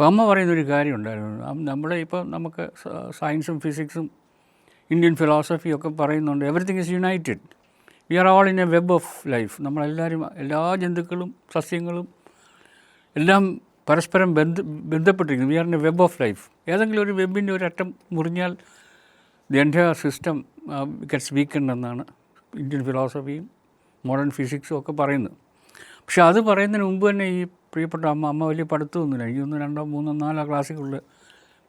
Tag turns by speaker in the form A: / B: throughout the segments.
A: അപ്പോൾ അമ്മ പറയുന്നൊരു കാര്യം ഉണ്ടായിരുന്നു നമ്മളെ ഇപ്പോൾ നമുക്ക് സയൻസും ഫിസിക്സും ഇന്ത്യൻ ഫിലോസഫിയും ഒക്കെ പറയുന്നുണ്ട്. Everything is united we are all in a web of life നമ്മളെല്ലാവരും എല്ലാ ജന്തുക്കളും സസ്യങ്ങളും എല്ലാം പരസ്പരം ബന്ധ ബന്ധപ്പെട്ടിരിക്കുന്നു. We are in a web of life ഏതെങ്കിലും ഒരു വെബിന്റെ ഒരു അറ്റം മുറിഞ്ഞാൽ the entire system gets weakened എന്നാണ് ഇന്ത്യൻ ഫിലോസഫിയും മോഡേൺ ഫിസിക്സും ഒക്കെ പറയുന്നത്. പക്ഷെ അത് പറയുന്നതിന് മുമ്പ് തന്നെ ഈ പ്രിയപ്പെട്ട അമ്മ അമ്മ വലിയ പഠിത്തമൊന്നുമില്ല എനിക്കൊന്ന് രണ്ടോ മൂന്നോ നാലോ ക്ലാസ്സുകളിൽ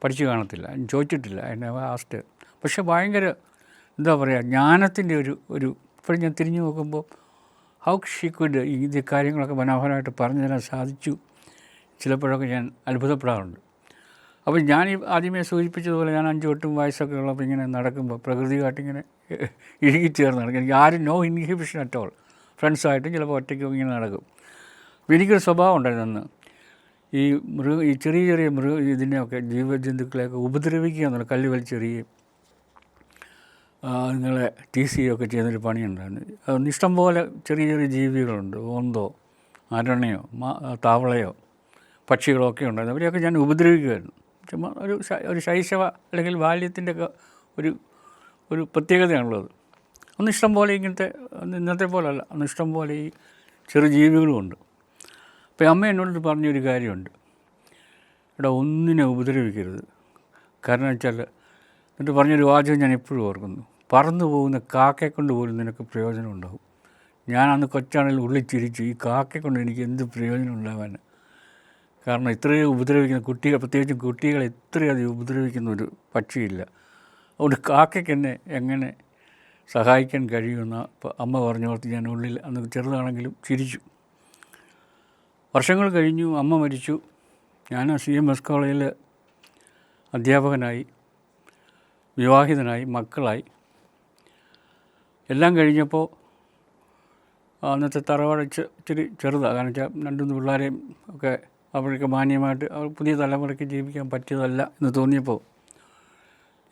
A: പഠിച്ചു കാണത്തില്ല. ചോദിച്ചിട്ടില്ല എന്നെ ആസ്റ്റ് പക്ഷെ ഭയങ്കര എന്താ പറയുക ജ്ഞാനത്തിന്റെ ഒരു ഒരു ഇപ്പോൾ ഞാൻ തിരിഞ്ഞു നോക്കുമ്പോൾ ഹൗ ഷീ കുഡ് ഇത് കാര്യങ്ങളൊക്കെ മനോഹരമായിട്ട് പറഞ്ഞു തരാൻ സാധിച്ചു. ചിലപ്പോഴൊക്കെ ഞാൻ അത്ഭുതപ്പെടാറുണ്ട്. അപ്പോൾ ഞാൻ ഈ ആദ്യമേ സൂചിപ്പിച്ചതുപോലെ ഞാൻ അഞ്ചു എട്ടും വയസ്സൊക്കെ ഉള്ളപ്പോൾ ഇങ്ങനെ നടക്കുമ്പോൾ പ്രകൃതിയായിട്ടിങ്ങനെ ഇഴുകിച്ചേർന്ന് നടക്കും എനിക്ക് ആരും നോ ഇൻഹിബിഷൻ അറ്റ് ഓൾ ഫ്രണ്ട്സായിട്ടും ചിലപ്പോൾ ഒറ്റയ്ക്കും ഇങ്ങനെ നടക്കും. അപ്പോൾ എനിക്കൊരു സ്വഭാവം ഉണ്ടായിരുന്നു അന്ന്. ഈ മൃഗ ഈ ചെറിയ ചെറിയ മൃഗ ഇതിനെയൊക്കെ ജീവജന്തുക്കളെയൊക്കെ ഉപദ്രവിക്കുക എന്നുള്ള കല്ല് വലിച്ചെറിയുകയും നിങ്ങളെ ടി സി ഒക്കെ ചെയ്യുന്നൊരു പണിയുണ്ടായിരുന്നു. അതുകൊണ്ട് ഇഷ്ടം പോലെ ചെറിയ ചെറിയ ജീവികളുണ്ട്. ഓന്തോ അരണയോ താവളയോ പക്ഷികളോ ഒക്കെ ഉണ്ടായിരുന്നു. അവരെയൊക്കെ ഞാൻ ഉപദ്രവിക്കുമായിരുന്നു. ചുമ്മാ ഒരു ഒരു ശൈശവ അല്ലെങ്കിൽ ബാല്യത്തിന്റെ ഒക്കെ ഒരു ഒരു പ്രത്യേകതയാണുള്ളത്. അന്ന് ഇഷ്ടം പോലെ ഇങ്ങനത്തെ ഇന്നത്തെ പോലല്ല അന്ന് ഇഷ്ടം പോലെ ഈ ചെറു ജീവികളുമുണ്ട് അപ്പോൾ അമ്മ എന്നോട് പറഞ്ഞൊരു കാര്യമുണ്ട്. എടാ ഒന്നിനെ ഉപദ്രവിക്കരുത്. കാരണം വെച്ചാൽ എന്നിട്ട് പറഞ്ഞൊരു വാചകം ഞാൻ എപ്പോഴും ഓർക്കുന്നു. പറന്നു പോകുന്ന കാക്കയെ കൊണ്ട് പോലും നിനക്ക് പ്രയോജനം ഉണ്ടാകും ഞാൻ അന്ന് കൊച്ചാണെങ്കിൽ ഉള്ളിൽ ചിരിച്ചു ഈ കാക്കയെ കൊണ്ട് എനിക്ക് എന്ത് പ്രയോജനം ഉണ്ടാകാൻ കാരണം ഇത്രയും ഉപദ്രവിക്കുന്ന കുട്ടികൾ പ്രത്യേകിച്ചും കുട്ടികളെ ഇത്രയധികം ഉപദ്രവിക്കുന്ന ഒരു പക്ഷിയില്ല. അതുകൊണ്ട് കാക്കയ്ക്ക് എന്നെ എങ്ങനെ സഹായിക്കാൻ കഴിയുമെന്ന് അമ്മ പറഞ്ഞോർത്ത് ഞാൻ ഉള്ളിൽ അന്ന് ചെറുതാണെങ്കിലും ചിരിച്ചു. വർഷങ്ങൾ കഴിഞ്ഞു അമ്മ മരിച്ചു. ഞാൻ സി എം എസ് കോളേജിൽ അധ്യാപകനായി വിവാഹിതനായി മക്കളായി. എല്ലാം കഴിഞ്ഞപ്പോൾ അന്നത്തെ തറവാട് ഇച്ചിരി ചെറുതാണ്. കാരണം വെച്ചാൽ രണ്ടുമൂന്ന് പിള്ളേരെയും ഒക്കെ അവർക്ക് മാന്യമായിട്ട് അവർ പുതിയ തലമുറയ്ക്ക് ജീവിക്കാൻ പറ്റിയതല്ല എന്ന് തോന്നിയപ്പോൾ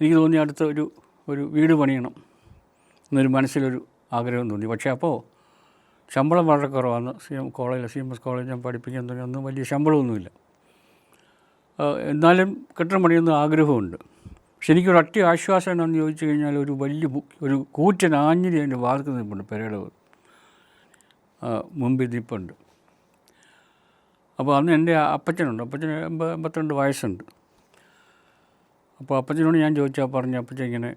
A: എനിക്ക് തോന്നി അടുത്ത ഒരു ഒരു വീട് പണിയണം. എന്നൊരു മനസ്സിലൊരു ആഗ്രഹം തോന്നി. പക്ഷേ അപ്പോൾ ശമ്പളം വളരെ കുറവാണ് സി എം കോളേജിൽ സി എം എസ് കോളേജ് ഞാൻ പഠിപ്പിക്കാൻ തുടങ്ങി. ഒന്നും വലിയ ശമ്പളമൊന്നുമില്ല. എന്നാലും കെട്ടിടം പണിയുന്ന ആഗ്രഹമുണ്ട്. പക്ഷെ എനിക്കൊരു അട്ടി ആശ്വാസം എന്നാന്ന് ചോദിച്ചു കഴിഞ്ഞാൽ ഒരു വലിയ ഒരു കൂറ്റൻ ആഞ്ഞിരി അതിന്റെ വാതിൽക്ക് നിൽപ്പുണ്ട് പെരയുടെ മുമ്പിൽ നിൽപ്പുണ്ട്. അപ്പോൾ അന്ന് എന്റെ അപ്പച്ചനുണ്ട്. അപ്പച്ചന് എൺപത് എൺപത്തിരണ്ട് വയസ്സുണ്ട്. അപ്പോൾ അപ്പച്ചനോട് ഞാൻ ചോദിച്ചാൽ പറഞ്ഞു അപ്പച്ചൻ ഇങ്ങനെ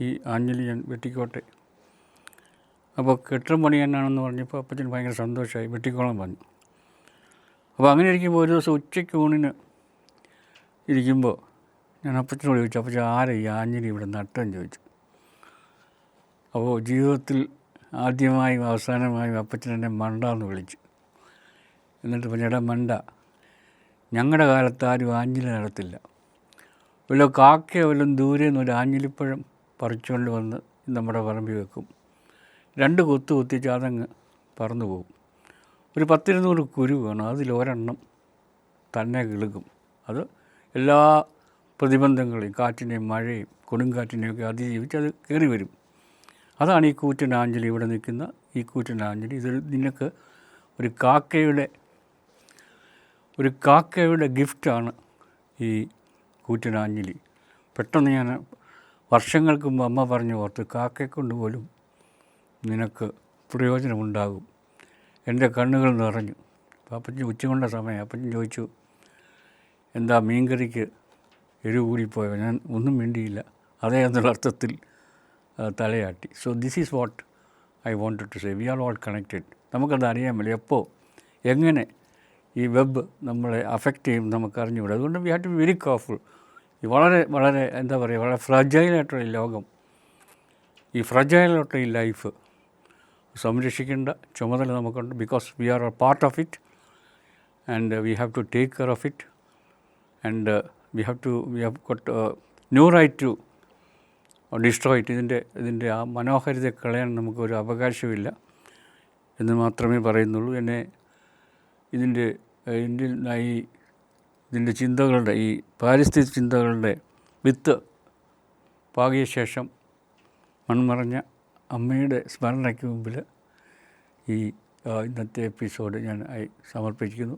A: ഈ ആഞ്ഞലി ഞാൻ വെട്ടിക്കോട്ടെ. അപ്പോൾ കെട്ടിടം പണിയാനാണെന്ന് പറഞ്ഞപ്പോൾ അപ്പച്ചൻ ഭയങ്കര സന്തോഷമായി. വെട്ടിക്കോളം പറഞ്ഞു. അപ്പോൾ അങ്ങനെ ഇരിക്കുമ്പോൾ ഒരു ദിവസം ഉച്ചയ്ക്ക് ഊണിന് ഇരിക്കുമ്പോൾ ഞാൻ അപ്പച്ചനോട് ചോദിച്ചു അപ്പച്ചൻ ആരാ ഈ ആഞ്ഞിലി ഇവിടെ നട്ടെന്ന് ചോദിച്ചു. അപ്പോൾ ജീവിതത്തിൽ ആദ്യമായും അവസാനമായും അപ്പച്ചൻ എന്നെ മണ്ട എന്ന് വിളിച്ചു. എന്നിട്ട് പറഞ്ഞടാ മണ്ട ഞങ്ങളുടെ കാലത്ത് ആരും ആഞ്ഞിലി നടത്തില്ല. വല്ല കാക്കയോ വല്ലതും ദൂരെ നിന്ന് ഒരു ആഞ്ഞിലിപ്പഴം പറിച്ചുകൊണ്ട് വന്ന് നമ്മുടെ പറമ്പിൽ വെക്കും. രണ്ട് കൊത്തു കൊത്തി അതങ്ങ് പറന്നു പോകും. ഒരു പത്തിരുന്നൂറ് കുരു വേണം. അതിലൊരെണ്ണം തന്നെ കിളുക്കും അത് എല്ലാ പ്രതിബന്ധങ്ങളെയും കാറ്റിനെയും മഴയും കൊടുങ്കാറ്റിനെയും ഒക്കെ അതിജീവിച്ച് അത് കയറി വരും. അതാണ് ഈ കൂറ്റൻ ഇവിടെ നിൽക്കുന്ന ഈ കൂറ്റൻ ഇതിൽ ഇത് നിനക്ക് ഒരു കാക്കയുടെ ഒരു കാക്കയുടെ ഗിഫ്റ്റാണ് ഈ കൂറ്റൻ പെട്ടെന്ന് ഞാൻ വർഷങ്ങൾക്ക് മുമ്പ് അമ്മ പറഞ്ഞു ഓർത്ത് കാക്കയെക്കൊണ്ട് പോലും നിനക്ക് പ്രയോജനമുണ്ടാകും. എന്റെ കണ്ണുകൾ നിറഞ്ഞു. അപ്പച്ചൻ ഉച്ചകൊണ്ട സമയം. അപ്പച്ചൻ ചോദിച്ചു എന്താ മീൻകറിക്ക് എരിവ് കൂടിപ്പോയോ? ഞാൻ ഒന്നും വേണ്ടിയില്ല അതേ എന്നുള്ള അർത്ഥത്തിൽ തലയാട്ടി. So this is what I wanted to say we are all connected നമുക്കത് അറിയാൻ പറ്റില്ല എപ്പോൾ എങ്ങനെ ഈ വെബ് നമ്മളെ അഫക്റ്റ് ചെയ്യും നമുക്ക് അറിഞ്ഞുകൂടാ അതുകൊണ്ട് we have to be very careful വളരെ വളരെ എന്താ പറയുക വളരെ ഫ്രജൈലായിട്ടുള്ള ഈ ലോകം. ഈ ഫ്രജൈലായിട്ടുള്ള ഈ ലൈഫ് സംരക്ഷിക്കേണ്ട ചുമതല നമുക്കുണ്ട്. Because we are a part of it and we have to take care of it and we have to we have got no right to destroy it ഇതിന്റെ ഇതിന്റെ ആ മനോഹാരിത കളയാൻ നമുക്കൊരു അവകാശമില്ല എന്ന് മാത്രമേ പറയുന്നുള്ളൂ. എന്നെ ഇതിന്റെ ഇന്ത്യൻ ഈ ഇതിന്റെ ചിന്തകളുടെ ഈ പാരിസ്ഥിതിക ചിന്തകളുടെ വിത്ത് പാകിയ ശേഷം മൺമറഞ്ഞ അമ്മയുടെ സ്മരണയ്ക്ക് മുമ്പിൽ ഈ ഇന്നത്തെ എപ്പിസോഡ് ഞാൻ സമർപ്പിക്കുന്നു.